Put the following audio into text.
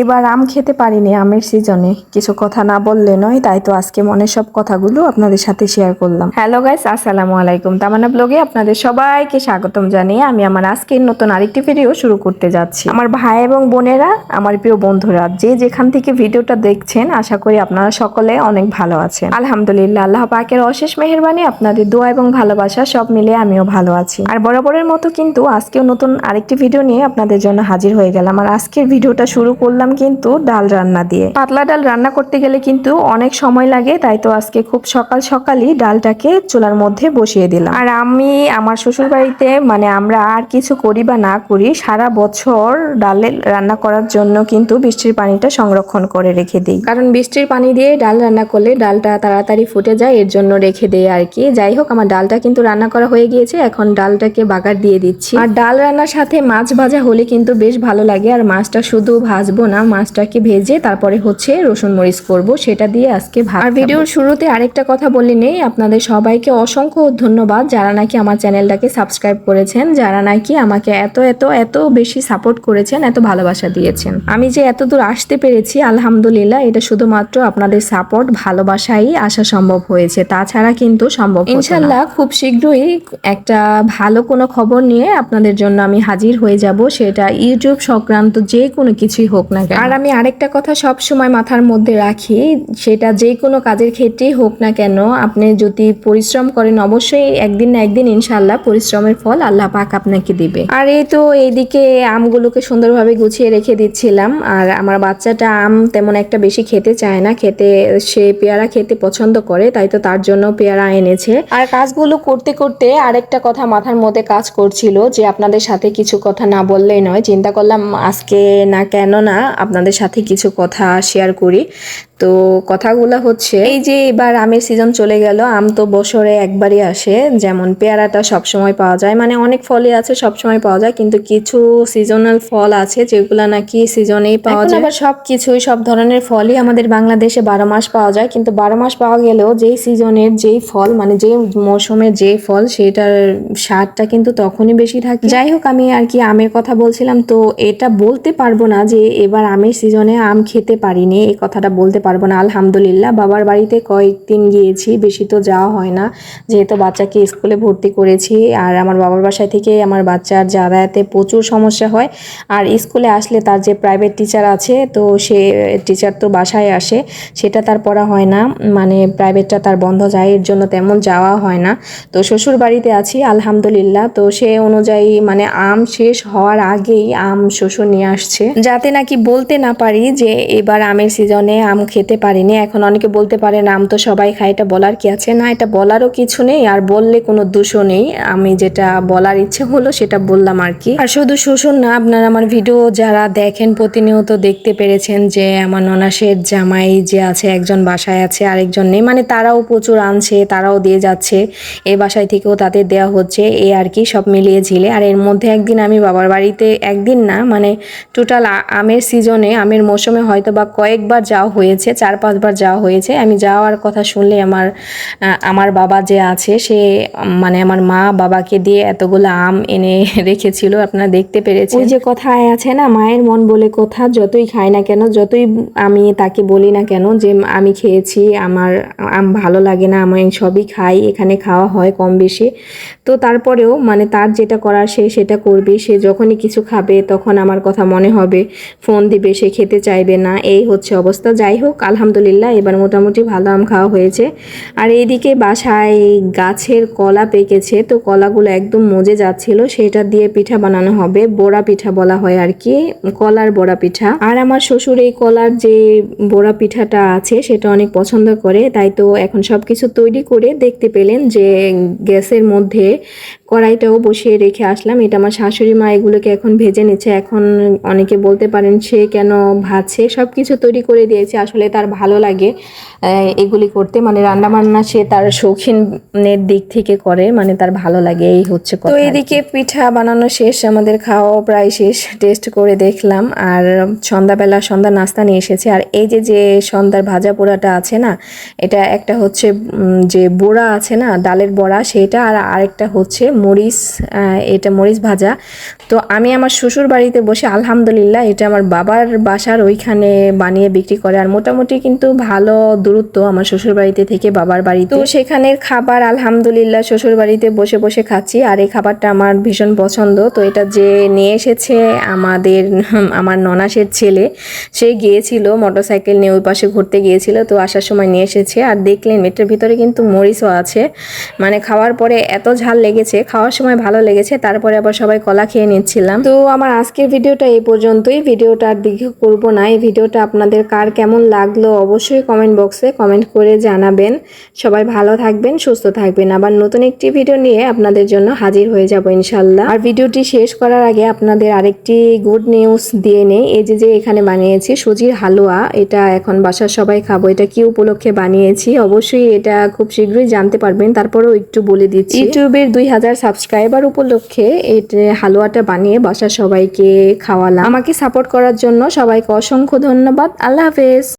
এবার আম খেতে পারিনি আমের সিজনে। কিছু কথা না বললে নয়, তাই তো আজকে মনের সব কথাগুলো আপনাদের সাথে শেয়ার করলাম। হ্যালো গাইস আসসালামু আলাইকুম। তামান্না ব্লগে আপনাদের সবাইকে স্বাগতম জানিয়ে আমি আমার আজকের নতুন আরেকটি ভিডিও শুরু করতে যাচ্ছি। আমার ভাই এবং বোনেরা, আমার প্রিয় বন্ধুরা, যে যেখান থেকে ভিডিওটা দেখছেন, আশা করি আপনারা সকলে অনেক ভালো আছেন। আলহামদুলিল্লাহ, আল্লাহ পাকের অশেষ মেহেরবানি, আপনাদের দোয়া এবং ভালোবাসা সব মিলে আমিও ভালো আছি। আর বরাবরের মতো কিন্তু আজকেও নতুন আরেকটি ভিডিও নিয়ে আপনাদের জন্য হাজির হয়ে গেলাম। আর আজকের ভিডিওটা শুরু করলাম কিন্তু ডাল রান্না দিয়ে। পাতলা ডাল রান্না করতে গেলে কিন্তু অনেক সময় লাগে, তাই তো আজকে খুব সকাল সকালই ডালটাকে চুলার মধ্যে বসিয়ে দিলাম। আর আমি আমার শ্বশুর বাড়িতে মানে আমরা আর কিছু করি বা না করি, সারা বছর ডালে রান্না করার জন্য কিন্তু বৃষ্টির পানিটা সংরক্ষণ করে রেখে দিই। কারণ বৃষ্টির পানি দিয়ে ডাল রান্না করলে ডালটা তাড়াতাড়ি ফুটে যায়, এর জন্য রেখে দেয় আর কি। যাই হোক, আমার ডালটা কিন্তু রান্না করা হয়ে গিয়েছে, এখন ডালটাকে বাগার দিয়ে দিচ্ছি। আর ডাল রান্নার সাথে মাছ ভাজা হলে কিন্তু বেশ ভালো লাগে, আর মাছটা শুধু ভাজবো না মাছটাকে ভেজে তারপরে হচ্ছে রসুন মরিচ করব সেটা দিয়ে আজকে ভাত আর ভিডিওর শুরুতে আরেকটা কথা বলে নেই আপনাদের সবাইকে অসংখ্য ধন্যবাদ যারা নাকি আমার চ্যানেলটাকে সাবস্ক্রাইব করেছেন যারা নাকি আমাকে এত এত এত বেশি সাপোর্ট করেছেন এত ভালোবাসা দিয়েছেন। আমি যে এত দূর আসতে পেরেছি আলহামদুলিল্লাহ এটা শুধুমাত্র আপনাদের সাপোর্ট ভালোবাসাই আসা সম্ভব হয়েছে তাছাড়া কিন্তু সম্ভব ইনশাল্লাহ খুব শীঘ্রই একটা ভালো কোনো খবর নিয়ে আপনাদের জন্য আমি হাজির হয়ে যাব সেটা ইউটিউব সংক্রান্ত যে কোনো কিছুই হোক না কেন? আর আমি আরেকটা কথা সব সময় মাথার মধ্যে রাখি, সেটা যে কোনো কাজের ক্ষেত্রেই হোক না কেন, আপনি যদি পরিশ্রম করেন, অবশ্যই একদিন না একদিন ইনশাল্লাহ পরিশ্রমের ফল আল্লাহ পাক আপনাকে দিবে। আর এই তো এইদিকে আমগুলোকে সুন্দরভাবে গুছিয়ে রেখে দিচ্ছিলাম, আর আমার বাচ্চাটা আম তেমন একটা বেশি খেতে চায় না, খেতে, সে পেয়ারা খেতে পছন্দ করে, তাই তো তার জন্য পেয়ারা এনেছে। আর কাজগুলো করতে করতে আরেকটা কথা মাথার মধ্যে কাজ করছিল, যে আপনাদের সাথে কিছু কথা না বললেই নয়, চিন্তা করলাম আজকে না কেন না আপনাদের সাথে কিছু কথা শেয়ার করি। তো কথাগুলো হচ্ছে এই যে এবার আমের সিজন চলে গেল আম তো বছরে একবারই আসে যেমন পেয়ারাটা সব সময় পাওয়া যায় মানে অনেক ফলই আছে সব সময় পাওয়া যায় কিন্তু কিছু সিজনাল ফল আছে যেগুলো নাকি সিজনেই পাওয়া যায়। আবার সব কিছুই সব ধরনের ফলই আমাদের বাংলাদেশে বারো মাস পাওয়া যায় কিন্তু বারো মাস পাওয়া গেলেও যেই সিজনের যেই ফল মানে যে মৌসুমের যে ফল সেটার স্বাদটা কিন্তু তখনই বেশি থাকে। যাই হোক আমি আর কি আমের কথা বলছিলাম তো এটা বলতে পারব না যে এবার আমের সিজনে আম খেতে পারিনি এই কথাটা বলতে পারব না, আলহামদুলিল্লাহ। বাবার বাড়িতে কয়েকদিন গিয়েছি, বেশি তো যাওয়া হয় না। যেহেতু বাচ্চাকে স্কুলে ভর্তি করেছি, আর আমার বাবার বাসায় থেকে আমার বাচ্চার যাতায়াতে প্রচুর সমস্যা হয়। আর স্কুলে আসলে তার যে প্রাইভেট টিচার আছে, তো সে টিচার তো বাসায় আসে, সেটা তার পড়া হয় না। মানে প্রাইভেটটা তার বন্ধ যায়, এর জন্য তেমন যাওয়া হয় না। তো শ্বশুর বাড়িতে আছি, আলহামদুলিল্লাহ। তো সে অনুযায়ী মানে আম শেষ হওয়ার আগেই আম শ্বশুর নিয়ে আসছে। যাতে নাকি বলতে না পারি যে এবার আমের সিজনে আম খেতে পারিনি। এখন অনেকে বলতে পারেন আম তো সবাই খায়, এটা বলার কি আছে? না, এটা বলারও কিছু নেই, আর বললে কোনো দোষও নেই। আমি যেটা বলার ইচ্ছে হলো, সেটা বললাম আর কি। আর শুধু শ্বশুর না, আপনারা আমার ভিডিও যারা দেখেন, প্রতিনিয়ত দেখতে পেরেছেন যে আমার ননাসের জামাই যে আছে, একজন বাসায় আছে, আরেকজন নেই। মানে তারাও প্রচুর আনছে, তারাও দিয়ে যাচ্ছে। এ বাসায় থেকেও তাদের দেওয়া হচ্ছে এই আর কি, সব মিলিয়ে ঝিলে। আর এর মধ্যে একদিন আমি বাবার বাড়িতে, একদিন না মানে টোটাল আমের সিজনে আমের মৌসুমে হয়তো বা কয়েকবার যাওয়া হয়েছে। চার পাঁচবার যাওয়া হয়েছে। আমি যাওয়ার কথা শুনলে আমার আমার বাবা যে আছে, সে মানে আমার মা বাবাকে দিয়ে এতগুলো আম এনে রেখেছিল, আপনারা দেখতে পেরেছেন। ওই যে কথায় আছে না, মায়ের মন বলে কথা, যতই খাই না কেন, যতই আমি তাকে বলি না কেন, যে আমি খেয়েছি, আমার আম ভালো লাগে না, আমি সবই খাই, এখানে খাওয়া হয় কম বেশি। তো তারপরেও মানে তার যেটা করার, সে সেটা করবে, সে যখনই কিছু খাবে, তখন আমার কথা মনে হবে, ফোন দিবে, সে খেতে চাইবে না, এই হচ্ছে অবস্থা। যাই হোক আলহামদুলিল্লাহ, এবার মোটামুটি ভালো আম খাওয়া হয়েছে। আর এইদিকে বাসায় গাছের কলা পেকেছে, তো কলাগুলো একদম মজে যাচ্ছিল। সেটা দিয়ে পিঠা বানানো হবে, বড়া পিঠা বলা হয় আর কি, কলার বড়া পিঠা। আর আমার শ্বশুর এই কলার যে বড়া পিঠাটা আছে, সেটা অনেক পছন্দ করে, তাই তো এখন সব কিছু তৈরি করে দেখতে পেলেন যে গ্যাসের মধ্যে কড়াইটাও বসিয়ে রেখে আসলাম। এটা আমার শাশুড়ি মা এগুলোকে এখন ভেজে নিচ্ছে। এখন অনেকে বলতে পারেন সে কেন ভাজছে? সব কিছু তৈরি করে দিয়েছে। আসলে করলে তার ভালো লাগে এগুলি করতে। মানে রান্না বান্না সে তার শৌখিনের দিক থেকে করে মানে তার ভালো লাগে এই হচ্ছে তো এদিকে পিঠা বানানো শেষ আমাদের খাওয়াও প্রায় শেষ টেস্ট করে দেখলাম। আর সন্ধ্যাবেলা সন্ধ্যা নাস্তা নিয়ে এসেছে। আর এই যে যে সন্ধ্যার ভাজা পোড়াটা আছে না এটা একটা হচ্ছে যে বড়া আছে না ডালের বড়া সেটা আর আরেকটা হচ্ছে মরিচ এটা মরিচ ভাজা। তো আমি আমার শ্বশুর বাড়িতে বসে আলহামদুলিল্লাহ এটা আমার বাবার বাসার ওইখানে বানিয়ে বিক্রি করে। আর মোটামুটি কিন্তু ভালো দূরত্ব আমার শ্বশুর বাড়িতে থেকে বাবার বাড়িতে। তো সেখানের খাবার আলহামদুলিল্লাহ শ্বশুর বাড়িতে বসে বসে খাচ্ছি আর এই খাবারটা আমার ভীষণ পছন্দ। তো এটা যে নিয়ে এসেছে আমাদের, আমার ননাসের ছেলে, সে গিয়েছিল মোটরসাইকেল নিয়ে ওই পাশে ঘুরতে গিয়েছিল, তো আসার সময় নিয়ে এসেছে। আর দেখলেন, এটার ভিতরে কিন্তু মরিচও আছে। মানে খাওয়ার পরে এত ঝাল লেগেছে, খাওয়ার সময় ভালো লেগেছে, তারপরে আবার সবাই কলা খেয়ে নিচ্ছিলাম। তো আমার আজকের ভিডিওটা এই পর্যন্তই। ভিডিওটা আর দিকে করব না। এই ভিডিওটা আপনাদের কার কেমন লাগল অবশ্যই কমেন্ট বক্সে কমেন্ট করে জানাবেন। সবাই ভালো থাকবেন, সুস্থ থাকবেন। আবার নতুন একটি ভিডিও নিয়ে আপনাদের জন্য হাজির হয়ে যাব ইনশাল্লাহ। আর ভিডিওটি শেষ করার আগে আপনাদের আরেকটি গুড নিউজ দিয়ে নেই। এই যে যে এখানে বানিয়েছি সুজির হালুয়া, এটা এখন বাসার সবাই খাব। এটা কি উপলক্ষে বানিয়েছি? অবশ্যই এটা খুব শীঘ্রই জানতে পারবেন। তারপরেও একটু বলে দিচ্ছি। ইউটিউবের দুই হাজার সাবস্ক্রাইবার উপলক্ষে এটা হালুয়াটা বানিয়ে বাসার সবাইকে খাওয়ালাম। আমাকে সাপোর্ট করার জন্য সবাইকে অসংখ্য ধন্যবাদ। আল্লাহ হাফেজ।